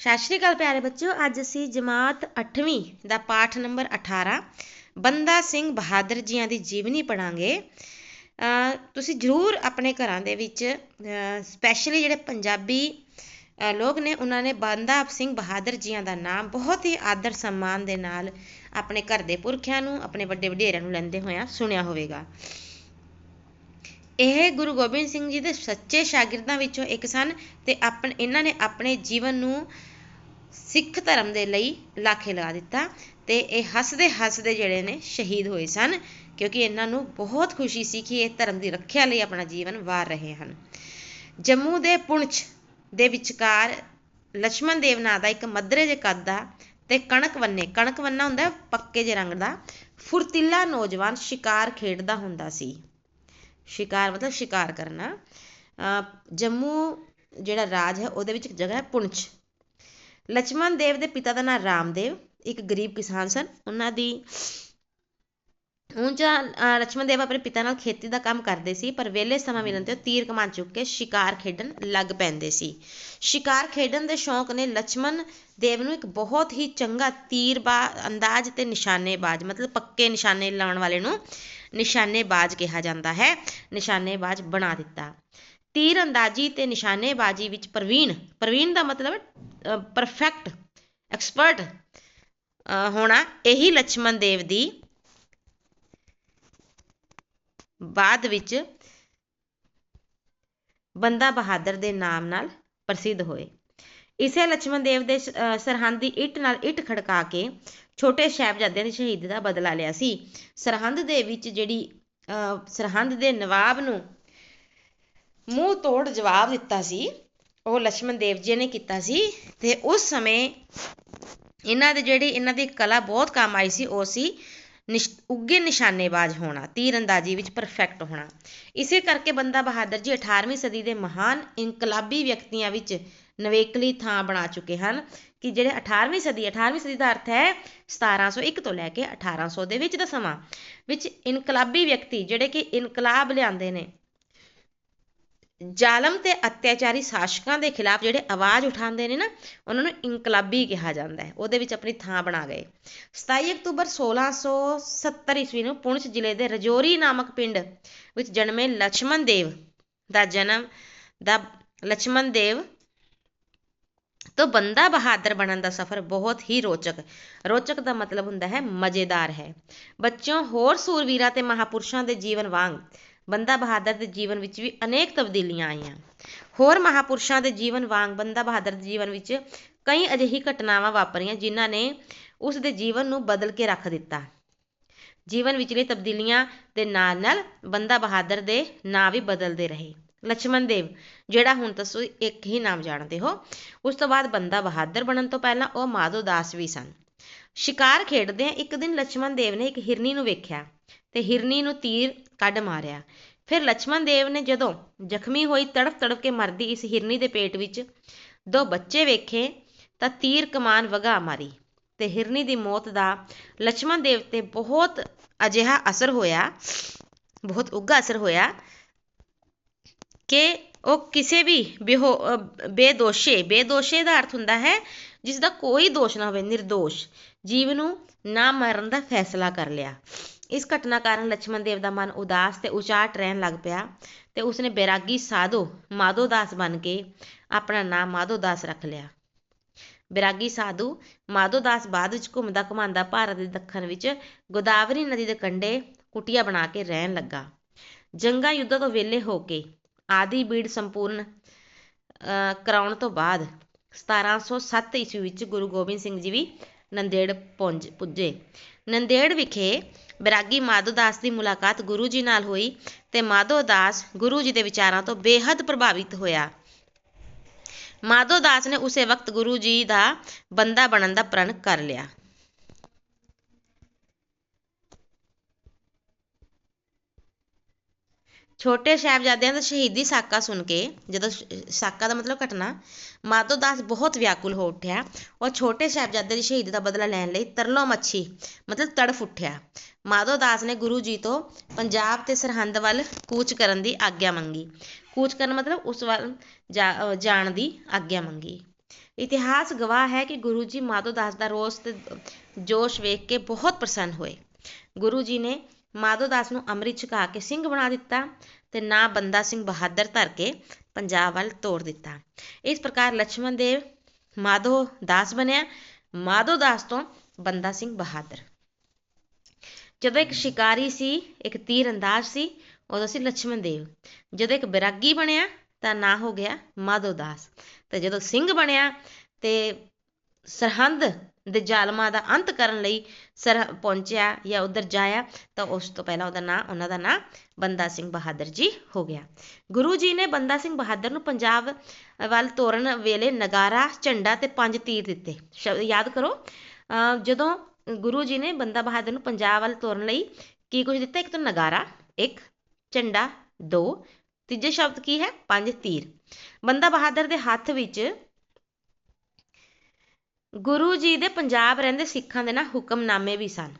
ਸਤਿ ਸ਼੍ਰੀ ਅਕਾਲ ਪਿਆਰੇ ਬੱਚਿਓ, ਅੱਜ ਅਸੀਂ ਜਮਾਤ 8ਵੀਂ ਦਾ ਪਾਠ ਨੰਬਰ 18 ਬੰਦਾ ਸਿੰਘ ਬਹਾਦਰ ਜੀਆਂ ਦੀ ਜੀਵਨੀ ਪੜਾਂਗੇ ਤੁਸੀਂ ਜ਼ਰੂਰ ਆਪਣੇ ਘਰਾਂ ਦੇ ਵਿੱਚ ਸਪੈਸ਼ਲੀ ਜਿਹੜੇ ਪੰਜਾਬੀ ਲੋਕ ਨੇ, ਉਹਨਾਂ ਨੇ ਬੰਦਾ ਸਿੰਘ ਬਹਾਦਰ ਜੀਆਂ ਦਾ ਨਾਮ ਬਹੁਤ ਹੀ ਆਦਰ ਸਨਮਾਨ ਦੇ ਨਾਲ ਆਪਣੇ ਘਰ ਦੇ ਪੁਰਖਿਆਂ ਨੂੰ, ਆਪਣੇ ਵੱਡੇ ਵਡੇਰਿਆਂ ਨੂੰ ਲੈਂਦੇ ਹੋਇਆ ਸੁਣਿਆ ਹੋਵੇਗਾ। ਇਹ ਗੁਰੂ ਗੋਬਿੰਦ ਸਿੰਘ ਜੀ ਦੇ ਸੱਚੇ ਸ਼ਾਗਿਰਦਾਂ ਵਿੱਚੋਂ ਇੱਕ ਸਨ ਅਤੇ ਆਪਣੇ, ਇਹਨਾਂ ਨੇ ਆਪਣੇ ਜੀਵਨ ਨੂੰ ਸਿੱਖ ਧਰਮ ਦੇ ਲਈ ਲਾਖੇ ਲਗਾ ਦਿੱਤਾ ਅਤੇ ਇਹ ਹੱਸਦੇ ਹੱਸਦੇ ਜਿਹੜੇ ਨੇ ਸ਼ਹੀਦ ਹੋਏ ਸਨ ਕਿਉਂਕਿ ਇਹਨਾਂ ਨੂੰ ਬਹੁਤ ਖੁਸ਼ੀ ਸੀ ਕਿ ਇਹ ਧਰਮ ਦੀ ਰੱਖਿਆ ਲਈ ਆਪਣਾ ਜੀਵਨ ਵਾਰ ਰਹੇ ਹਨ। ਜੰਮੂ ਦੇ ਪੁੰਛ ਦੇ ਵਿਚਕਾਰ ਲక్ష్మణ ਦੇਵ ਨਾਂ ਦਾ ਇੱਕ ਮੱਧਰੇ ਜੇ ਕੱਦ ਦਾ ਤੇ ਕਣਕ ਵੰਨੇ ਕਣਕ ਵੰਨਾ ਹੁੰਦਾ ਪੱਕੇ ਜੇ ਰੰਗ ਦਾ, ਫੁਰਤੀਲਾ ਨੌਜਵਾਨ ਸ਼ਿਕਾਰ ਖੇਡਦਾ ਹੁੰਦਾ ਸੀ। ਸ਼ਿਕਾਰ, ਮਤਲਬ ਸ਼ਿਕਾਰ ਕਰਨਾ। ਜੰਮੂ ਜਿਹੜਾ ਰਾਜ ਹੈ, ਉਹਦੇ ਵਿੱਚ ਇੱਕ ਜਗ੍ਹਾ ਹੈ ਪੁੰਛ। ਲਛਮਣ ਦੇਵ ਦੇ ਪਿਤਾ ਦਾ ਨਾਂ ਰਾਮਦੇਵ, ਇੱਕ ਗਰੀਬ ਕਿਸਾਨ ਸਨ। ਉਹਨਾਂ ਦੀ ਉਂਝ ਲਛਮਣ ਦੇਵ ਆਪਣੇ ਪਿਤਾ ਨਾਲ ਖੇਤੀ ਦਾ ਕੰਮ ਕਰਦੇ ਸੀ, ਪਰ ਵਿਹਲੇ ਸਮਾਂ ਮਿਲਣ ਤੇ ਉਹ ਤੀਰ ਕਮਾਨ ਚੁੱਕ ਕੇ ਸ਼ਿਕਾਰ ਖੇਡਣ ਲੱਗ ਪੈਂਦੇ ਸੀ। ਸ਼ਿਕਾਰ ਖੇਡਣ ਦੇ ਸ਼ੌਂਕ ਨੇ ਲਛਮਣ ਦੇਵ ਨੂੰ ਇੱਕ ਬਹੁਤ ਹੀ ਚੰਗਾ ਤੀਰਬਾ, ਅੰਦਾਜ਼ ਤੇ ਨਿਸ਼ਾਨੇਬਾਜ਼, ਮਤਲਬ ਪੱਕੇ ਨਿਸ਼ਾਨੇ ਲਾਉਣ ਵਾਲੇ ਨੂੰ ਨਿਸ਼ਾਨੇਬਾਜ਼ ਕਿਹਾ ਜਾਂਦਾ ਹੈ, ਨਿਸ਼ਾਨੇਬਾਜ਼ ਬਣਾ ਦਿੱਤਾ। ਤੀਰ ਅੰਦਾਜ਼ੀ ਤੇ ਨਿਸ਼ਾਨੇਬਾਜ਼ੀ ਵਿੱਚ ਪ੍ਰਵੀਨ ਪ੍ਰਵੀਨ ਦਾ ਮਤਲਬ ਪਰਫੈਕਟ ਐਕਸਪਰਟ ਹੋਣਾ ਇਹੀ ਲక్ష్మణ ਦੇਵ ਦੀ ਬਾਅਦ ਵਿੱਚ ਬੰਦਾ ਬਹਾਦਰ ਦੇ ਨਾਮ ਨਾਲ ਪ੍ਰਸਿੱਧ ਹੋਏ। ਇਸੇ ਲక్ష్మణ ਦੇਵ ਦੇ ਸਰਹੰਦ ਦੀ ਇੱਟ ਨਾਲ ਇੱਟ ਖੜਕਾ ਕੇ ਛੋਟੇ ਸਾਹਿਬਜ਼ਾਦਿਆਂ ਦੀ ਸ਼ਹੀਦੀ ਦਾ ਬਦਲਾ ਲਿਆ ਸੀ। ਸਰਹੰਦ ਦੇ ਵਿੱਚ ਜਿਹੜੀ ਸਰਹੰਦ ਦੇ ਨਵਾਬ ਨੂੰ ਮੂੰਹ ਤੋੜ ਜਵਾਬ ਦਿੱਤਾ ਸੀ, ਉਹ ਲక్ష్మణ ਦੇਵ ਜੀ ਨੇ ਕੀਤਾ ਸੀ ਤੇ ਉਸ ਸਮੇਂ ਇਹਨਾਂ ਦੇ ਜਿਹੜੀ ਇਹਨਾਂ ਦੀ ਕਲਾ ਬਹੁਤ ਕੰਮ ਆਈ ਸੀ, ਉਹ ਸੀ ਉੱਗੇ ਨਿਸ਼ਾਨੇਬਾਜ਼ ਹੋਣਾ ਤੀਰ ਅੰਦਾਜ਼ੀ ਵਿੱਚ ਪਰਫੈਕਟ ਹੋਣਾ। ਇਸੇ ਕਰਕੇ ਬੰਦਾ ਬਹਾਦਰ ਜੀ 18ਵੀਂ ਸਦੀ ਦੇ ਮਹਾਨ ਇਨਕਲਾਬੀ ਵਿਅਕਤੀਆਂ ਵਿੱਚ ਨਵੇਕਲੀ ਥਾਂ ਬਣਾ ਚੁੱਕੇ ਹਨ ਕਿ ਜਿਹੜੇ 18ਵੀਂ ਸਦੀ 18ਵੀਂ ਸਦੀ ਦਾ ਅਰਥ ਹੈ 1701 ਤੋਂ ਲੈ ਕੇ 1800 ਦੇ ਵਿੱਚ ਦਾ ਸਮਾਂ, ਵਿੱਚ ਇਨਕਲਾਬੀ ਵਿਅਕਤੀ ਜਿਹੜੇ ਕਿ ਇਨਕਲਾਬ ਲਿਆਂਦੇ ਨੇ, ਜ਼ਾਲਮ ਤੇ ਅਤਿਆਚਾਰੀ ਸ਼ਾਸਕਾਂ ਦੇ ਖਿਲਾਫ ਜਿਹੜੇ ਆਵਾਜ਼ ਉਠਾਉਂਦੇ ਨੇ ਨਾ, ਉਹਨਾਂ ਨੂੰ ਇਨਕਲਾਬੀ ਕਿਹਾ ਜਾਂਦਾ ਹੈ, ਉਹਦੇ ਵਿੱਚ ਆਪਣੀ ਥਾਂ ਬਣਾ ਗਏ। 27 ਅਕਤੂਬਰ 1670 ਈਸਵੀ ਨੂੰ ਪੁੰਛ ਜ਼ਿਲ੍ਹੇ ਦੇ ਰਜੋਰੀ ਨਾਮਕ ਪਿੰਡ ਵਿੱਚ ਜਨਮੇ ਲਛਮਣ ਦੇਵ ਦਾ ਜਨਮ, ਦਾ ਲਛਮਣ ਦੇਵ ਤੋਂ ਬੰਦਾ ਬਹਾਦਰ ਬਣਨ ਦਾ ਸਫ਼ਰ ਬਹੁਤ ਹੀ ਰੋਚਕ ਰੋਚਕ ਦਾ ਮਤਲਬ ਹੁੰਦਾ ਹੈ ਮਜ਼ੇਦਾਰ ਹੈ। ਬੱਚਿਓ, ਹੋਰ ਸੂਰਵੀਰਾਂ ਤੇ ਮਹਾਪੁਰਸ਼ਾਂ ਦੇ ਜੀਵਨ ਵਾਂਗ ਬੰਦਾ ਬਹਾਦਰ ਦੇ ਜੀਵਨ ਵਿੱਚ ਵੀ ਅਨੇਕ ਤਬਦੀਲੀਆਂ ਆਈਆਂ। ਹੋਰ ਮਹਾਪੁਰਸ਼ਾਂ ਦੇ ਜੀਵਨ ਵਾਂਗ ਬੰਦਾ ਬਹਾਦਰ ਦੇ ਜੀਵਨ ਵਿੱਚ ਕਈ ਅਜਿਹੀ ਘਟਨਾਵਾਂ ਵਾਪਰੀਆਂ ਜਿਨ੍ਹਾਂ ਨੇ ਉਸ ਦੇ ਜੀਵਨ ਨੂੰ ਬਦਲ ਕੇ ਰੱਖ ਦਿੱਤਾ। ਜੀਵਨ ਵਿਚਲੀ ਤਬਦੀਲੀਆਂ ਦੇ ਨਾਲ ਨਾਲ ਬੰਦਾ ਬਹਾਦਰ ਦੇ ਨਾਂ ਵੀ ਬਦਲਦੇ ਰਹੇ। ਲਛਮਣ ਦੇਵ, ਜਿਹੜਾ ਹੁਣ ਤੁਸੀਂ ਇੱਕ ਹੀ ਨਾਮ ਜਾਣਦੇ ਹੋ। ਉਸ ਤੋਂ ਬਾਅਦ ਬੰਦਾ ਬਹਾਦਰ ਬਣਨ ਤੋਂ ਪਹਿਲਾਂ ਉਹ ਮਾਧੋ ਦਾਸ ਵੀ ਸਨ। ਸ਼ਿਕਾਰ ਖੇਡਦੇ ਆ, ਇੱਕ ਦਿਨ ਲక్ష్మణ ਦੇਵ ਨੇ ਇੱਕ ਹਿਰਨੀ ਨੂੰ ਵੇਖਿਆ ਤੇ ਹਿਰਨੀ ਨੂੰ ਤੀਰ ਕੱਢ ਮਾਰਿਆ। ਫਿਰ ਲక్ష్మణ ਦੇਵ ਨੇ ਜਦੋਂ ਜ਼ਖਮੀ ਹੋਈ ਤੜਫ ਤੜਫ ਕੇ ਮਰਦੀ ਇਸ ਹਿਰਨੀ ਦੇ ਪੇਟ ਵਿੱਚ ਦੋ ਬੱਚੇ ਵੇਖੇ ਤਾਂ ਤੀਰ ਕਮਾਨ ਵਗਾ ਮਾਰੀ ਤੇ ਹਿਰਨੀ ਦੀ ਮੌਤ ਦਾ ਲక్ష్మణ ਦੇਵ ਤੇ ਬਹੁਤ ਅਜਿਹਾ ਅਸਰ ਹੋਇਆ, ਬਹੁਤ ਉੱਘਾ ਅਸਰ ਹੋਇਆ ਕਿ ਉਹ ਕਿਸੇ ਵੀ ਬੇਹੋ ਬੇਦੋਸ਼ੇ ਬੇਦੋਸ਼ੇ ਦਾ ਅਰਥ ਹੁੰਦਾ ਹੈ ਜਿਸ ਦਾ ਕੋਈ ਦੋਸ਼ ਨਾ ਹੋਵੇ, ਨਿਰਦੋਸ਼। ਜੀਵ ਨੂੰ ਨਾ ਮਰਨ ਦਾ ਫੈਸਲਾ ਕਰ ਲਿਆ। ਇਸ ਘਟਨਾ ਕਾਰਨ ਲక్ష్మణ ਦੇਵ ਦਾ ਮਨ ਉਦਾਸ ਤੇ ਉਚਾਟ ਰਹਿਣ ਲੱਗ ਪਿਆ ਤੇ ਉਸਨੇ ਬੈਰਾਗੀ ਸਾਧੋ ਦਾਸ ਬਣ ਕੇ ਆਪਣਾ ਨਾਮ ਮਾਧੋਦਾਸ ਰੱਖ ਲਿਆ। ਬੈਰਾਗੀ ਸਾਧੂ ਮਾਧੋ ਦਾਸ ਬਾਅਦ ਵਿੱਚ ਘੁੰਮਦਾ ਘਮਾਂਦਾ ਭਾਰਤ ਦੇ ਦੱਖਣ ਵਿੱਚ ਗੋਦਾਵਰੀ ਨਦੀ ਦੇ ਕੰਢੇ ਕੁਟਿਆ ਬਣਾ ਕੇ ਰਹਿਣ ਲੱਗਾ। ਜੰਗਾ ਯੁੱਧਾਂ ਤੋਂ ਵਿਹਲੇ ਹੋ ਕੇ ਆਦਿ ਬੀੜ ਸੰਪੂਰਨ ਕਰਾਉਣ ਤੋਂ ਬਾਅਦ 1707 ਈਸਵੀ ਵਿੱਚ ਗੁਰੂ ਗੋਬਿੰਦ ਸਿੰਘ ਜੀ ਵੀ ਨੰਦੇੜ ਪਹੁੰਚ ਪੁੱਜੇ। ਨੰਦੇੜ ਵਿਖੇ ਬੈਰਾਗੀ ਮਾਧੋ ਦਾਸ ਦੀ ਮੁਲਾਕਾਤ ਗੁਰੂ ਜੀ ਨਾਲ ਹੋਈ ਤੇ ਮਾਧੋ ਦਾਸ ਗੁਰੂ ਜੀ ਦੇ ਵਿਚਾਰਾਂ ਤੋਂ ਬੇਹੱਦ ਪ੍ਰਭਾਵਿਤ ਹੋਇਆ। ਮਾਧੋ ਦਾਸ ਨੇ ਉਸੇ ਵਕਤ ਗੁਰੂ ਜੀ ਦਾ ਬੰਦਾ ਬਣਨ ਦਾ ਪ੍ਰਣ ਕਰ ਲਿਆ। ਛੋਟੇ ਸਾਹਿਬਜ਼ਾਦਿਆਂ ਦਾ ਸ਼ਹੀਦੀ ਸਾਕਾ ਸੁਣ ਕੇ, ਜਦੋਂ ਸਾਕਾ ਦਾ ਮਤਲਬ ਘਟਨਾ, ਮਾਧੋ ਦਾਸ ਬਹੁਤ ਵਿਆਕੁਲ ਹੋ ਉੱਠਿਆ ਉਹ ਛੋਟੇ ਸਾਹਿਬਜ਼ਾਦੇ ਦੀ ਸ਼ਹੀਦੀ ਦਾ ਬਦਲਾ ਲੈਣ ਲਈ ਤਰਲੋ ਮੱਛੀ, ਮਤਲਬ ਤੜਫ ਉੱਠਿਆ। ਮਾਧੋ ਦਾਸ ਨੇ ਗੁਰੂ ਜੀ ਤੋਂ ਪੰਜਾਬ ਤੇ ਸਰਹੰਦ ਵੱਲ ਕੂਚ ਕਰਨ ਦੀ ਆਗਿਆ ਮੰਗੀ। ਕੂਚ ਕਰਨ ਮਤਲਬ ਉਸ ਵੱਲ ਜਾਣ ਦੀ ਆਗਿਆ ਮੰਗੀ। ਇਤਿਹਾਸ ਗਵਾਹ ਹੈ ਕਿ ਗੁਰੂ ਜੀ ਮਾਧੋ ਦਾਸ ਦਾ ਰੋਸ ਤੇ ਜੋਸ਼ ਵੇਖ ਕੇ ਬਹੁਤ ਪ੍ਰਸੰਨ ਹੋਏ। ਗੁਰੂ ਜੀ ਨੇ ਮਾਧੋ ਦਾਸ ਨੂੰ ਅੰਮ੍ਰਿਤ ਛਕਾ ਕੇ ਸਿੰਘ ਬਣਾ ਦਿੱਤਾ ਤੇ ਨਾ ਬੰਦਾ ਸਿੰਘ ਬਹਾਦਰ ਧਰ ਕੇ ਪੰਜਾਬ ਵੱਲ ਤੋੜ ਦਿੱਤਾ। ਇਸ ਪ੍ਰਕਾਰ ਲక్ష్మణ ਦੇਵ ਮਾਧੋ ਦਾਸ ਬਣਿਆ। ਮਾਧੋ ਦਾਸ ਤੋਂ ਬੰਦਾ ਸਿੰਘ ਬਹਾਦਰ। ਜਦੋਂ ਇੱਕ ਸ਼ਿਕਾਰੀ ਸੀ, ਇੱਕ ਤੀਰ ਅੰਦਾਜ਼ ਸੀ, ਉਦੋਂ ਸੀ ਲక్ష్మణ ਦੇਵ। ਜਦੋਂ ਇੱਕ ਬਿਰਾਗੀ ਬਣਿਆ, ਤਾਂ ਨਾਂ ਹੋ ਗਿਆ ਮਾਧੋ ਦਾਸ। ਤੇ ਜਦੋਂ ਸਿੰਘ ਬਣਿਆ ਤੇ ਸਰਹੰਦ ਦੇ ਜ਼ਾਲਮਾਂ ਦਾ ਅੰਤ ਕਰਨ ਲਈ ਸਰ ਪਹੁੰਚਿਆ ਜਾਂ ਉਧਰ ਜਾਇਆ, ਤਾਂ ਉਸ ਤੋਂ ਪਹਿਲਾਂ ਉਹਦਾ ਨਾਂ, ਉਹਨਾਂ ਦਾ ਨਾਂ ਬੰਦਾ ਸਿੰਘ ਬਹਾਦਰ ਜੀ ਹੋ ਗਿਆ। ਗੁਰੂ ਜੀ ਨੇ ਬੰਦਾ ਸਿੰਘ ਬਹਾਦਰ ਨੂੰ ਪੰਜਾਬ ਵੱਲ ਤੋਰਨ ਵੇਲੇ ਨਗਾਰਾ, ਝੰਡਾ ਤੇ ਪੰਜ ਤੀਰ ਦਿੱਤੇ। ਸ਼ਬਦ ਯਾਦ ਕਰੋ, ਅਹ ਜਦੋਂ ਗੁਰੂ ਜੀ ਨੇ ਬੰਦਾ ਬਹਾਦਰ ਨੂੰ ਪੰਜਾਬ ਵੱਲ ਤੋਰਨ ਲਈ ਕੀ ਕੁਝ ਦਿੱਤਾ? ਇੱਕ ਤਾਂ ਨਗਾਰਾ, ਇੱਕ ਝੰਡਾ, ਦੋ, ਤੀਜੇ ਸ਼ਬਦ ਕੀ ਹੈ? ਪੰਜ ਤੀਰ। ਬੰਦਾ ਬਹਾਦਰ ਦੇ ਹੱਥ ਵਿੱਚ ਗੁਰੂ ਜੀ ਦੇ ਪੰਜਾਬ ਰਹਿੰਦੇ ਸਿੱਖਾਂ ਦੇ ਨਾ ਹੁਕਮਨਾਮੇ ਵੀ ਸਨ।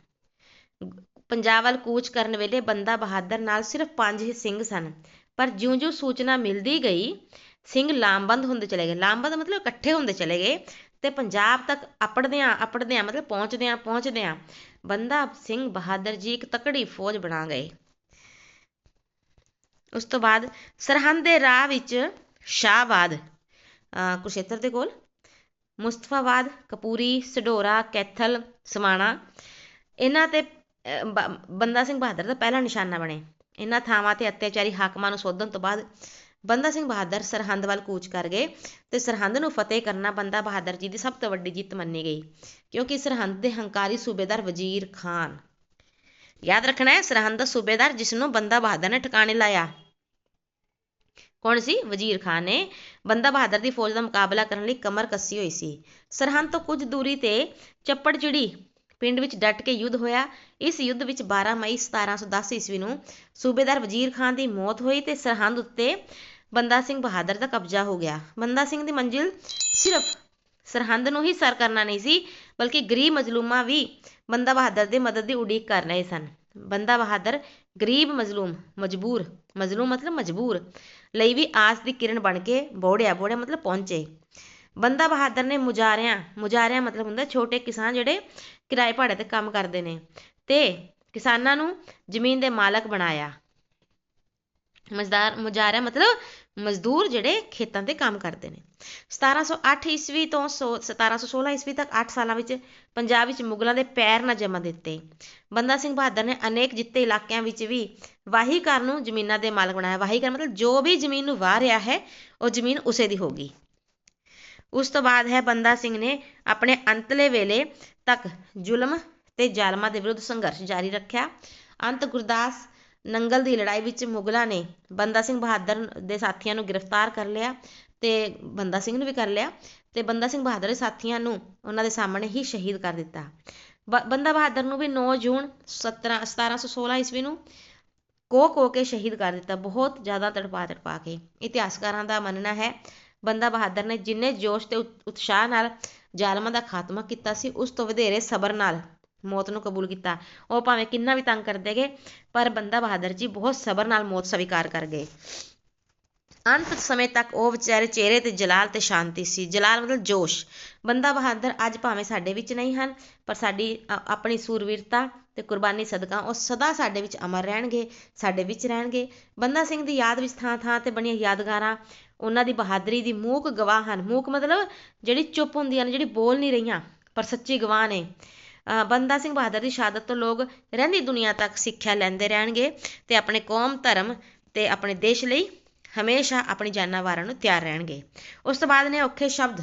ਪੰਜਾਬ ਵੱਲ ਕੂਚ ਕਰਨ ਵੇਲੇ ਬੰਦਾ ਬਹਾਦਰ ਨਾਲ ਸਿਰਫ ਪੰਜ ਹੀ ਸਿੰਘ ਸਨ, ਪਰ ਜਿਉਂ-ਜਿਉਂ ਸੂਚਨਾ ਮਿਲਦੀ ਗਈ, ਸਿੰਘ ਲਾਮਬੰਦ ਹੁੰਦੇ ਚਲੇ ਗਏ। ਲਾਮਬੰਦ ਮਤਲਬ ਇਕੱਠੇ ਹੁੰਦੇ ਚਲੇ ਗਏ ਤੇ ਪੰਜਾਬ ਤੱਕ ਅਪੜਦਿਆਂ ਅਪੜਦਿਆਂ ਮਤਲਬ ਪਹੁੰਚਦਿਆਂ ਪਹੁੰਚਦਿਆਂ ਬੰਦਾ ਸਿੰਘ ਬਹਾਦਰ ਜੀ ਇੱਕ ਤਕੜੀ ਫੌਜ ਬਣਾ ਗਏ। ਉਸ ਤੋਂ ਬਾਅਦ ਸਰਹੰਦ ਦੇ ਰਾਹ ਵਿੱਚ ਸ਼ਾਹਬਾਦ ਕੁਸ਼ੇਤਰ ਦੇ ਕੋਲ ਮੁਸਤਫਾਬਾਦ, ਕਪੂਰੀ ਸਡੋਰਾ ਕੈਥਲ, ਸਮਾਣਾ। ਇਹਨਾਂ ਤੇ ਬੰਦਾ ਸਿੰਘ ਬਹਾਦਰ ਦਾ ਪਹਿਲਾ ਨਿਸ਼ਾਨਾ ਬਣੇ। ਇਹਨਾਂ ਥਾਵਾਂ ਤੇ ਅਤਿਆਚਾਰੀ ਹਾਕਮਾਂ ਨੂੰ ਸੋਧਣ ਤੋਂ ਬਾਅਦ ਬੰਦਾ ਸਿੰਘ ਬਹਾਦਰ ਸਰਹੰਦ ਵੱਲ ਕੂਚ ਕਰ ਗਏ ਤੇ ਸਰਹੰਦ ਨੂੰ ਫਤਿਹ ਕਰਨਾ ਬੰਦਾ ਬਹਾਦਰ ਜੀ ਦੀ ਸਭ ਤੋਂ ਵੱਡੀ ਜਿੱਤ ਮੰਨੀ ਗਈ, ਕਿਉਂਕਿ ਸਰਹੰਦ ਦੇ ਹੰਕਾਰੀ ਸੂਬੇਦਾਰ ਵਜ਼ੀਰ ਖਾਨ। ਯਾਦ ਰੱਖਣਾ ਹੈ, ਸਰਹੰਦ ਦਾ ਸੂਬੇਦਾਰ ਜਿਸ ਨੂੰ ਬੰਦਾ ਬਹਾਦਰ ਨੇ ਠਿਕਾਣੇ ਲਾਇਆ। ਕੌਣ ਸੀ? ਵਜ਼ੀਰ ਖਾਨ ਨੇ। ਬੰਦਾ ਬਹਾਦਰ ਦੀ ਫੌਜ ਦਾ ਮੁਕਾਬਲਾ ਕਰਨ ਲਈ ਕਮਰ ਕੱਸੀ ਹੋਈ ਸੀ। ਸਰਹੰਦ ਤੋਂ ਕੁਝ ਦੂਰੀ ਤੇ ਚੱਪੜਚਿੜੀ ਪਿੰਡ ਵਿੱਚ ਡਟ ਕੇ ਯੁੱਧ ਹੋਇਆ। ਇਸ ਯੁੱਧ ਵਿੱਚ 12 ਮਈ 1710 ਈਸਵੀ ਨੂੰ ਸੂਬੇਦਾਰ ਵਜ਼ੀਰ ਖਾਨ ਦੀ ਮੌਤ ਹੋਈ ਤੇ ਸਰਹੰਦ ਉੱਤੇ ਬੰਦਾ ਸਿੰਘ ਬਹਾਦਰ ਦਾ ਕਬਜ਼ਾ ਹੋ ਗਿਆ। ਬੰਦਾ ਸਿੰਘ ਦੀ ਮੰਜ਼ਿਲ ਸਿਰਫ ਸਰਹੰਦ ਨੂੰ ਹੀ ਸਰ ਕਰਨਾ ਨਹੀਂ ਸੀ, ਬਲਕਿ ਗਰੀਬ ਮਜ਼ਲੂਮਾਂ ਵੀ ਬੰਦਾ ਬਹਾਦਰ ਦੀ ਮਦਦ ਦੀ ਉਡੀਕ ਕਰ ਰਹੇ ਸਨ। ਬੰਦਾ ਬਹਾਦਰ ਗਰੀਬ ਮਜ਼ਲੂਮ, ਮਜਬੂਰ ਮਜ਼ਲੂਮ ਮਤਲਬ ਮਜਬੂਰ। ਲਈ ਵੀ ਆਸ ਦੀ ਕਿਰਨ ਬਣ ਕੇ ਬੋੜਿਆ ਬੋੜਿਆ ਮਤਲਬ ਪਹੁੰਚੇ। ਬੰਦਾ ਬਹਾਦਰ ਨੇ ਮੁਜਾਰਿਆਂ ਮੁਜਾਰਿਆਂ ਮਤਲਬ ਹੁੰਦਾ ਛੋਟੇ ਕਿਸਾਨ ਜਿਹੜੇ ਕਿਰਾਏ ਭਾੜੇ ਤੇ ਕੰਮ ਕਰਦੇ ਨੇ। ਤੇ ਕਿਸਾਨਾਂ ਨੂੰ ਜ਼ਮੀਨ ਦੇ ਮਾਲਕ ਬਣਾਇਆ। ਮਜ਼ਦਾਰ ਮੁਜਾਰਿਆ ਮਤਲਬ ਮਜ਼ਦੂਰ ਜਿਹੜੇ ਖੇਤਾਂ ਤੇ ਕੰਮ ਕਰਦੇ ਨੇ। 1708 ਈਸਵੀ ਤੋਂ 1716 ਈਸਵੀ ਤੱਕ 8 ਸਾਲਾਂ ਵਿੱਚ ਪੰਜਾਬ ਵਿੱਚ ਮੁਗਲਾਂ ਦੇ ਪੈਰ ਨਾ ਜਮਾ ਦਿੱਤੇ। ਬੰਦਾ ਸਿੰਘ ਬਹਾਦਰ ਨੇ ਅਨੇਕ ਜਿੱਤੇ ਇਲਾਕਿਆਂ ਵਿੱਚ ਵੀ ਵਾਹੀਕਾਰ ਨੂੰ ਜ਼ਮੀਨਾਂ ਦੇ ਮਾਲਕ ਬਣਾਇਆ। ਵਾਹੀਕਾਰ ਮਤਲਬ ਜੋ ਵੀ ਜ਼ਮੀਨ ਨੂੰ ਵਾਹ ਰਿਹਾ ਹੈ, ਉਹ ਜ਼ਮੀਨ ਉਸੇ ਦੀ ਹੋਗੀ ਉਸ ਤੋਂ ਬਾਅਦ ਹੈ ਬੰਦਾ ਸਿੰਘ ਨੇ ਆਪਣੇ ਅੰਤਲੇ ਵੇਲੇ ਤੱਕ ਜ਼ੁਲਮ ਤੇ ਜ਼ਾਲਮਾਂ ਦੇ ਵਿਰੁੱਧ ਸੰਘਰਸ਼ ਜਾਰੀ ਰੱਖਿਆ। ਅੰਤ ਗੁਰਦਾਸ ਨੰਗਲ ਦੀ ਲੜਾਈ ਵਿੱਚ ਮੁਗਲਾਂ ਨੇ ਬੰਦਾ ਸਿੰਘ ਬਹਾਦਰ ਦੇ ਸਾਥੀਆਂ ਨੂੰ ਗ੍ਰਿਫਤਾਰ ਕਰ ਲਿਆ ਤੇ ਬੰਦਾ ਸਿੰਘ ਨੂੰ ਵੀ ਕਰ ਲਿਆ ਤੇ ਬੰਦਾ ਸਿੰਘ ਬਹਾਦਰ ਦੇ ਸਾਥੀਆਂ ਨੂੰ ਉਹਨਾਂ ਦੇ ਸਾਹਮਣੇ ਹੀ ਸ਼ਹੀਦ ਕਰ ਦਿੱਤਾ। ਬ, ਬੰਦਾ ਬਹਾਦਰ ਨੂੰ ਵੀ ਨੌ ਜੂਨ 17 1716 ਈਸਵੀ ਨੂੰ ਕੋ ਕੋ ਕੇ ਸ਼ਹੀਦ ਕਰ ਦਿੱਤਾ। ਬਹੁਤ ਜ਼ਿਆਦਾ ਤੜਪਾ ਤੜਪਾ ਕੇ। ਇਤਿਹਾਸਕਾਰਾਂ ਦਾ ਮੰਨਣਾ ਹੈ, ਬੰਦਾ ਬਹਾਦਰ ਨੇ ਜਿੰਨੇ ਜੋਸ਼ ਤੇ ਉਤਸ਼ਾਹ ਨਾਲ ਜ਼ਾਲਮਾਂ ਦਾ ਖਾਤਮਾ ਕੀਤਾ ਸੀ, ਉਸ ਤੋਂ ਵਧੇਰੇ ਸਬਰ ਨਾਲ ਮੌਤ ਨੂੰ ਕਬੂਲ ਕੀਤਾ। ਉਹ ਭਾਵੇਂ ਕਿੰਨਾ ਵੀ ਤੰਗ ਕਰਦੇ ਗਏ, ਪਰ ਬੰਦਾ ਬਹਾਦਰ ਜੀ ਬਹੁਤ ਸਬਰ ਨਾਲ ਮੌਤ ਸਵੀਕਾਰ ਕਰ ਗਏ। ਅੰਤ ਸਮੇਂ ਤੱਕ ਉਹ ਵਿਚਾਰੇ ਚਿਹਰੇ ਤੇ ਜਲਾਲ ਤੇ ਸ਼ਾਂਤੀ ਸੀ। ਜਲਾਲ ਮਤਲਬ ਜੋਸ਼। ਬੰਦਾ ਬਹਾਦਰ ਅੱਜ ਭਾਵੇਂ ਸਾਡੇ ਵਿੱਚ ਨਹੀਂ ਹਨ, ਪਰ ਸਾਡੀ ਆਪਣੀ ਸੂਰਵੀਰਤਾ ਤੇ ਕੁਰਬਾਨੀ ਸਦਕਾ ਉਹ ਸਦਾ ਸਾਡੇ ਵਿੱਚ ਅਮਰ ਰਹਿਣਗੇ, ਸਾਡੇ ਵਿੱਚ ਰਹਿਣਗੇ। ਬੰਦਾ ਸਿੰਘ ਦੀ ਯਾਦ ਵਿੱਚ ਥਾਂ ਥਾਂ ਤੇ ਬਣੀਆਂ ਯਾਦਗਾਰਾਂ, ਉਹਨਾਂ ਦੀ ਬਹਾਦਰੀ ਦੀ ਮੂਕ ਗਵਾਹ ਹਨ। ਮੂਕ ਮਤਲਬ ਜਿਹੜੀ ਚੁੱਪ ਹੁੰਦੀਆਂ ਨੇ, ਜਿਹੜੀ ਬੋਲ ਨਹੀਂ ਰਹੀਆਂ, ਪਰ ਸੱਚੀ ਗਵਾਹ ਨੇ। ਬੰਦਾ ਸਿੰਘ ਬਹਾਦਰ ਦੀ ਸ਼ਹਾਦਤ ਤੋਂ ਲੋਕ ਰਹਿੰਦੀ ਦੁਨੀਆ ਤੱਕ ਸਿੱਖਿਆ ਲੈਂਦੇ ਰਹਿਣਗੇ ਤੇ ਆਪਣੇ ਕੌਮ, ਧਰਮ ਤੇ ਆਪਣੇ ਦੇਸ਼ ਲਈ ਹਮੇਸ਼ਾ ਆਪਣੀ ਜਾਨਾਂ ਵਾਰਨ ਨੂੰ ਤਿਆਰ ਰਹਿਣਗੇ। ਉਸ ਤੋਂ ਬਾਅਦ ਨੇ ਔਖੇ ਸ਼ਬਦ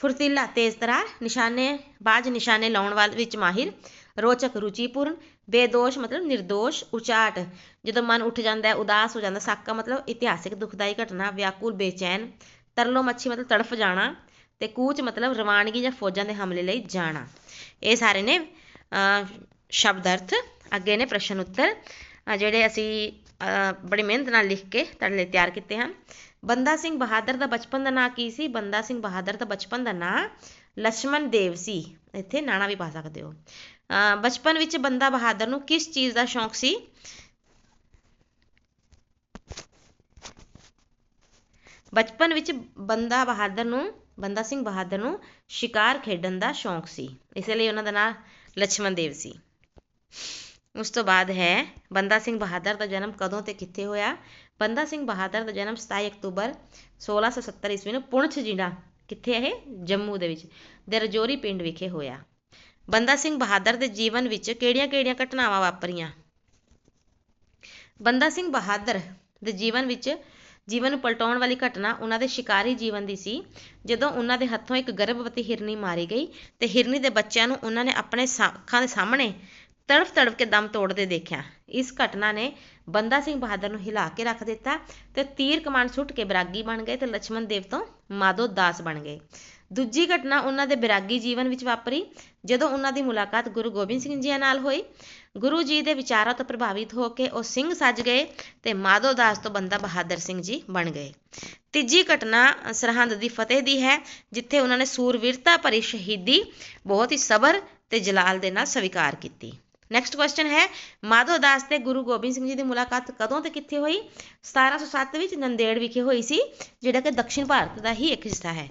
ਫੁਰਤੀਲਾ ਤੇਜ਼ ਤਰਾਰ, ਨਿਸ਼ਾਨੇ ਬਾਜ ਨਿਸ਼ਾਨੇ ਲਾਉਣ ਵਾਲ ਵਿੱਚ ਮਾਹਿਰ, ਰੋਚਕ ਰੁਚੀਪੂਰਨ ਬੇਦੋਸ਼ ਮਤਲਬ ਨਿਰਦੋਸ਼, ਉਚਾਟ। ਜਦੋਂ ਮਨ ਉੱਠ ਜਾਂਦਾ, ਉਦਾਸ ਹੋ ਜਾਂਦਾ, ਸਾਕਾ ਮਤਲਬ ਇਤਿਹਾਸਿਕ ਦੁਖਦਾਈ ਘਟਨਾ, ਵਿਆਕੁਲ ਬੇਚੈਨ, ਤਰਲੋ ਮੱਛੀ ਮਤਲਬ ਤੜਫ ਜਾਣਾ ਤੇ ਕੂਚ ਮਤਲਬ ਰਵਾਨਗੀ ਜਾਂ ਫੌਜਾਂ ਦੇ ਹਮਲੇ ਲਈ ਜਾਣਾ। ਇਹ ਸਾਰੇ ਨੇ ਸ਼ਬਦ ਅਰਥ ਅੱਗੇ ਨੇ ਪ੍ਰਸ਼ਨ ਉੱਤਰ। ਜਿਹੜੇ ਅਸੀਂ ਬੜੀ ਮਿਹਨਤ ਨਾਲ ਲਿਖ ਕੇ ਤੁਹਾਡੇ ਲਈ ਤਿਆਰ ਕੀਤੇ ਹਨ। ਬੰਦਾ ਸਿੰਘ ਬਹਾਦਰ ਦਾ ਬਚਪਨ ਦਾ ਨਾਂ ਕੀ ਸੀ? ਬੰਦਾ ਸਿੰਘ ਬਹਾਦਰ ਦਾ ਬਚਪਨ ਦਾ ਨਾਂ ਲਛਮਣ ਦੇਵ ਸੀ। ਇੱਥੇ ਨਾਣਾ ਵੀ ਪਾ ਸਕਦੇ ਹੋ। ਬਚਪਨ ਵਿੱਚ ਬੰਦਾ ਬਹਾਦਰ ਨੂੰ ਕਿਸ ਚੀਜ਼ ਦਾ ਸ਼ੌਂਕ ਸੀ? ਬਚਪਨ ਵਿੱਚ ਬੰਦਾ ਬਹਾਦਰ ਨੂੰ, ਬੰਦਾ ਸਿੰਘ ਬਹਾਦਰ ਨੂੰ ਸ਼ਿਕਾਰ ਖੇਡਣ ਦਾ ਸ਼ੌਂਕ ਸੀ। ਇਸ ਲਈ ਉਹਨਾਂ ਦਾ ਨਾਂ ਲక్ష్మణ ਦੇਵ ਸੀ। ਉਸ ਤੋਂ ਬਾਅਦ ਹੈ, ਬੰਦਾ ਸਿੰਘ ਬਹਾਦਰ ਦਾ ਜਨਮ ਕਦੋਂ ਤੇ ਕਿੱਥੇ ਹੋਇਆ? ਬੰਦਾ ਸਿੰਘ ਬਹਾਦਰ ਦਾ ਜਨਮ 27 ਅਕਤੂਬਰ 1670 ਈਸਵੀ ਨੂੰ ਪੁੰਛ ਜ਼ਿਲ੍ਹਾ ਕਿੱਥੇ ਇਹ? ਜੰਮੂ ਦੇ ਵਿੱਚ, ਦਰਜੋਰੀ ਪਿੰਡ ਵਿਖੇ ਹੋਇਆ। ਬੰਦਾ ਸਿੰਘ ਬਹਾਦਰ ਦੇ ਜੀਵਨ ਵਿੱਚ ਕਿਹੜੀਆਂ-ਕਿਹੜੀਆਂ ਘਟਨਾਵਾਂ ਵਾਪਰੀਆਂ? ਬੰਦਾ ਸਿੰਘ ਬਹਾਦਰ ਦੇ ਜੀਵਨ ਵਿੱਚ ਜੀਵਨ ਨੂੰ ਪਲਟਾਉਣ ਵਾਲੀ ਘਟਨਾ ਉਹਨਾਂ ਦੇ ਸ਼ਿਕਾਰੀ ਜੀਵਨ ਦੀ ਸੀ, ਜਦੋਂ ਉਹਨਾਂ ਦੇ ਹੱਥੋਂ ਇੱਕ ਗਰਭਵਤੀ ਹਿਰਨੀ ਮਾਰੀ ਗਈ ਤੇ ਹਿਰਨੀ ਦੇ ਬੱਚਿਆਂ ਨੂੰ ਉਹਨਾਂ ਨੇ ਆਪਣੇ ਅੱਖਾਂ ਦੇ ਸਾਹਮਣੇ ਤੜਫ ਤੜਫ ਕੇ ਦਮ ਤੋੜਦੇ ਦੇਖਿਆ। ਇਸ ਘਟਨਾ ਨੇ ਬੰਦਾ ਸਿੰਘ ਬਹਾਦਰ ਨੂੰ ਹਿਲਾ ਕੇ ਰੱਖ ਦਿੱਤਾ ਤੇ ਤੀਰ ਕਮਾਨ ਸੁੱਟ ਕੇ ਬਰਾਗੀ ਬਣ ਗਏ ਤੇ ਲక్ష్మణ ਦੇਵ ਤੋਂ ਮਾਧੋ ਦਾਸ ਬਣ ਗਏ। ਦੂਜੀ ਘਟਨਾ ਉਹਨਾਂ ਦੇ ਬਿਰਾਗੀ ਜੀਵਨ ਵਿੱਚ ਵਾਪਰੀ, ਜਦੋਂ ਉਹਨਾਂ ਦੀ ਮੁਲਾਕਾਤ ਗੁਰੂ ਗੋਬਿੰਦ ਸਿੰਘ ਜੀ ਨਾਲ ਹੋਈ। ਗੁਰੂ ਜੀ ਦੇ ਵਿਚਾਰਾਂ ਤੋਂ ਪ੍ਰਭਾਵਿਤ ਹੋ ਕੇ ਉਹ ਸਿੰਘ ਸੱਜ ਗਏ ਤੇ ਮਾਧੋ ਦਾਸ ਤੋਂ ਬੰਦਾ ਬਹਾਦਰ ਸਿੰਘ ਜੀ ਬਣ ਗਏ। ਤੀਜੀ ਘਟਨਾ ਸਰਹੰਦ ਦੀ ਫਤਿਹ ਦੀ ਹੈ, ਜਿੱਥੇ ਉਹਨਾਂ ਨੇ ਸੂਰਵੀਰਤਾ ਭਰੀ ਸ਼ਹੀਦੀ ਬਹੁਤ ਹੀ ਸਬਰ ਤੇ ਜਲਾਲ ਦੇ ਨਾਲ ਸਵੀਕਾਰ ਕੀਤੀ। ਨੈਕਸਟ ਕੁਐਸਚਨ ਹੈ ਮਾਧੋ ਦਾਸ ਤੇ ਗੁਰੂ ਗੋਬਿੰਦ ਸਿੰਘ ਜੀ ਦੀ ਮੁਲਾਕਾਤ ਕਦੋਂ ਤੇ ਕਿੱਥੇ ਹੋਈ? 1707 ਵਿੱਚ ਨੰਦੇੜ ਵਿਖੇ ਹੋਈ ਸੀ, ਜਿਹੜਾ ਕਿ ਦੱਖਣ ਭਾਰਤ ਦਾ ਹੀ ਇੱਕ ਹਿੱਸਾ ਹੈ।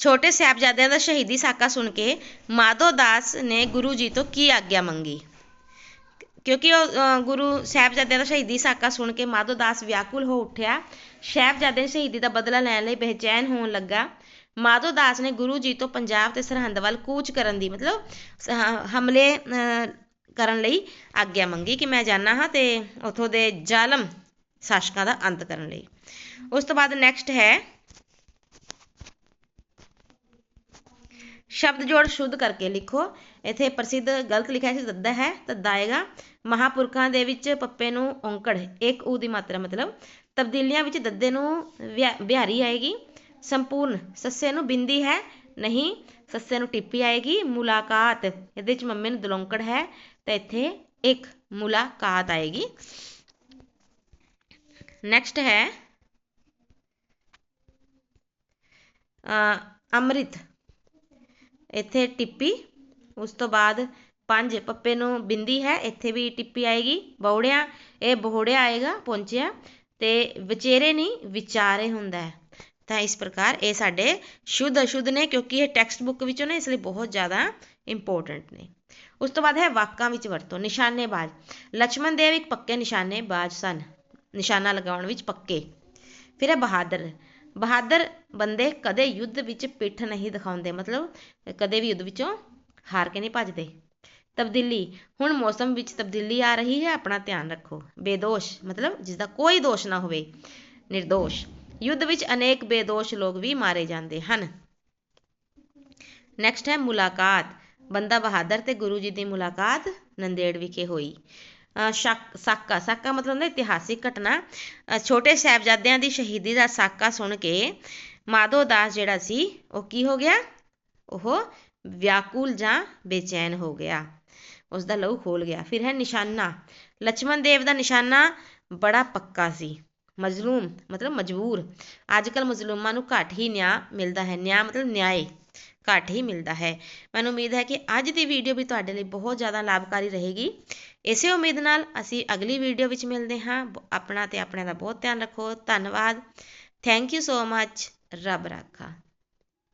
ਛੋਟੇ ਸਾਹਿਬਜ਼ਾਦਿਆਂ ਦਾ ਸ਼ਹੀਦੀ ਸਾਕਾ ਸੁਣ ਕੇ ਮਾਧੋ ਦਾਸ ਨੇ ਗੁਰੂ ਜੀ ਤੋਂ ਕੀ ਆਗਿਆ ਮੰਗੀ? ਕਿਉਂਕਿ ਉਹ ਗੁਰੂ ਸਾਹਿਬਜ਼ਾਦਿਆਂ ਦਾ ਸ਼ਹੀਦੀ ਸਾਕਾ ਸੁਣ ਕੇ ਮਾਧੋ ਦਾਸ ਵਿਆਕੁਲ ਹੋ ਉੱਠਿਆ ਸਾਹਿਬਜ਼ਾਦੇ ਸ਼ਹੀਦੀ ਦਾ ਬਦਲਾ ਲੈਣ ਲਈ ਬੇਚੈਨ ਹੋਣ ਲੱਗਾ। ਮਾਧੋ ਦਾਸ ਨੇ ਗੁਰੂ ਜੀ ਤੋਂ ਪੰਜਾਬ ਤੇ ਸਰਹੰਦ ਵੱਲ ਕੂਚ ਕਰਨ ਦੀ ਮਤਲਬ ਹਮਲੇ ਕਰਨ ਲਈ ਆਗਿਆ ਮੰਗੀ ਕਿ ਮੈਂ ਜਾਣਾ ਹਾਂ ਤੇ ਉਥੋਂ ਦੇ ਜ਼ਾਲਮ ਸ਼ਾਸਕਾਂ ਦਾ ਅੰਤ ਕਰਨ ਲਈ। ਉਸ ਤੋਂ ਬਾਅਦ ਨੈਕਸਟ ਹੈ। ਸ਼ਬਦ ਜੋੜ ਸ਼ੁੱਧ ਕਰਕੇ ਲਿਖੋ। ਇੱਥੇ ਪ੍ਰਸਿੱਧ ਗਲਤ ਲਿਖਿਆ ਸੀ ਦੱਦਾ ਹੈ ਤੱਦਾ ਆਏਗਾ। ਮਹਾਪੁਰਖਾਂ ਦੇ ਵਿੱਚ ਪੱਪੇ ਨੂੰ ਔਂਕੜ, ਇੱਕ ਊ ਦੀ ਮਾਤਰਾ ਮਤਲਬ ਤਬਦੀਲੀਆਂ ਵਿੱਚ ਦੱਦੇ ਨੂੰ ਬਿਹਾਰੀ ਆਏਗੀ। ਸੰਪੂਰਨ ਸੱਸੇ ਨੂੰ ਬਿੰਦੀ ਹੈ, ਨਹੀਂ, ਸੱਸੇ ਨੂੰ ਟਿੱਪੀ ਆਏਗੀ। ਮੁਲਾਕਾਤ, ਇਹਦੇ ਵਿੱਚ ਮੰਮੇ ਨੂੰ ਦਲੋਂਕੜ ਹੈ, ਤਾਂ ਇੱਥੇ ਇੱਕ ਮੁਲਾਕਾਤ ਆਏਗੀ। ਨੈਕਸਟ ਹੈ ਅੰਮ੍ਰਿਤ। ਇੱਥੇ ਟਿੱਪੀ, ਉਸ ਤੋਂ ਬਾਅਦ ਪੰਜ ਪੱਪੇ ਨੂੰ ਬਿੰਦੀ ਹੈ, ਇੱਥੇ ਵੀ ਟਿੱਪੀ ਆਏਗੀ। ਬੌੜਿਆ ਇਹ ਬਹੋੜਿਆ ਆਏਗਾ, ਪਹੁੰਚਿਆ। ਅਤੇ ਵਚੇਰੇ ਨਹੀਂ, ਵਿਚਾਰੇ ਹੁੰਦਾ ਹੈ। ਤਾਂ ਇਸ ਪ੍ਰਕਾਰ ਇਹ ਸਾਡੇ ਸ਼ੁੱਧ ਅਸ਼ੁੱਧ ਨੇ, ਕਿਉਂਕਿ ਇਹ ਟੈਕਸਟ ਬੁੱਕ ਵਿੱਚੋਂ ਨੇ, ਇਸ ਲਈ ਬਹੁਤ ਜ਼ਿਆਦਾ ਇੰਪੋਰਟੈਂਟ ਨੇ। ਉਸ ਤੋਂ ਬਾਅਦ ਹੈ ਵਾਕਾਂ ਵਿੱਚ ਵਰਤੋਂ, ਨਿਸ਼ਾਨੇਬਾਜ਼। ਲక్ష్మణ ਦੇਵ ਇੱਕ ਪੱਕੇ ਨਿਸ਼ਾਨੇਬਾਜ਼ ਸਨ। ਨਿਸ਼ਾਨਾ ਲਗਾਉਣ ਵਿੱਚ ਪੱਕੇ। ਫਿਰ ਹੈ ਬਹਾਦਰ। ਬਹਾਦਰ ਬੰਦੇ ਕਦੇ ਯੁੱਧ ਵਿੱਚ ਪਿੱਠ ਨਹੀਂ ਦਿਖਾਉਂਦੇ, ਮਤਲਬ ਕਦੇ ਵੀ ਯੁੱਧ ਵਿੱਚੋਂ ਹਾਰ ਕੇ ਨਹੀਂ ਭੱਜਦੇ। ਤਬਦੀਲੀ। ਹੁਣ ਮੌਸਮ ਵਿੱਚ ਤਬਦੀਲੀ ਆ ਰਹੀ ਹੈ, ਆਪਣਾ ਧਿਆਨ ਰੱਖੋ। ਬੇਦੋਸ਼, ਮਤਲਬ ਜਿਸ ਦਾ ਕੋਈ ਦੋਸ਼ ਨਾ ਹੋਵੇ નિર્ਦੋਸ਼ ਯੁੱਧ ਵਿੱਚ ਅਨੇਕ ਬੇਦੋਸ਼ ਲੋਕ ਵੀ ਮਾਰੇ ਜਾਂਦੇ ਹਨ। ਨੈਕਸਟ ਹੈ ਮੁਲਾਕਾਤ। ਬੰਦਾ ਬਹਾਦਰ ਤੇ ਗੁਰੂ ਜੀ ਦੀ ਮੁਲਾਕਾਤ ਨੰਦੇੜ ਵਿਖੇ ਹੋਈ। ਸਾਕਾ ਸਾਕਾ। ਮਤਲਬ ਹੁੰਦਾ ਇਤਿਹਾਸਿਕ ਘਟਨਾ। ਛੋਟੇ ਸਾਹਿਬਜ਼ਾਦਿਆਂ ਦੀ ਸ਼ਹੀਦੀ ਦਾ ਸਾਕਾ ਸੁਣ ਕੇ ਮਾਧੋ ਦਾਸ ਜਿਹੜਾ ਸੀ, ਉਹ ਕੀ ਹੋ ਗਿਆ? ਉਹ ਵਿਆਕੁਲ ਜਾਂ ਬੇਚੈਨ ਹੋ ਗਿਆ। ਉਸ ਦਾ ਲਹੂ ਖੋਲ ਗਿਆ। ਫਿਰ ਹੈ ਨਿਸ਼ਾਨਾ। ਲਛਮਣ ਦੇਵ ਦਾ ਨਿਸ਼ਾਨਾ ਬੜਾ ਪੱਕਾ ਸੀ। ਮਜ਼ਲੂਮ, ਮਤਲਬ ਮਜਬੂਰ। ਅੱਜ ਕੱਲ ਮਜ਼ਲੂਮਾਂ ਨੂੰ ਘੱਟ ਹੀ ਨਿਆਂ ਮਿਲਦਾ ਹੈ। ਨਿਆਂ ਮਤਲਬ ਨਿਆਏ। ਘੱਟ ਹੀ ਮਿਲਦਾ ਹੈ। ਮੈਨੂੰ ਉਮੀਦ ਹੈ ਕਿ ਅੱਜ ਦੀ ਵੀਡੀਓ ਵੀ ਤੁਹਾਡੇ ਲਈ ਬਹੁਤ ਜ਼ਿਆਦਾ ਲਾਭਕਾਰੀ ਰਹੇਗੀ। ਇਸੇ ਉਮੀਦ ਨਾਲ ਅਸੀਂ ਅਗਲੀ ਵੀਡੀਓ ਵਿੱਚ ਮਿਲਦੇ ਹਾਂ। ਆਪਣਾ ਤੇ ਆਪਣਿਆਂ ਦਾ ਬਹੁਤ ਧਿਆਨ ਰੱਖੋ। ਧੰਨਵਾਦ। ਥੈਂਕ ਯੂ ਸੋ ਮੱਚ ਰੱਬ ਰਾਖਾ।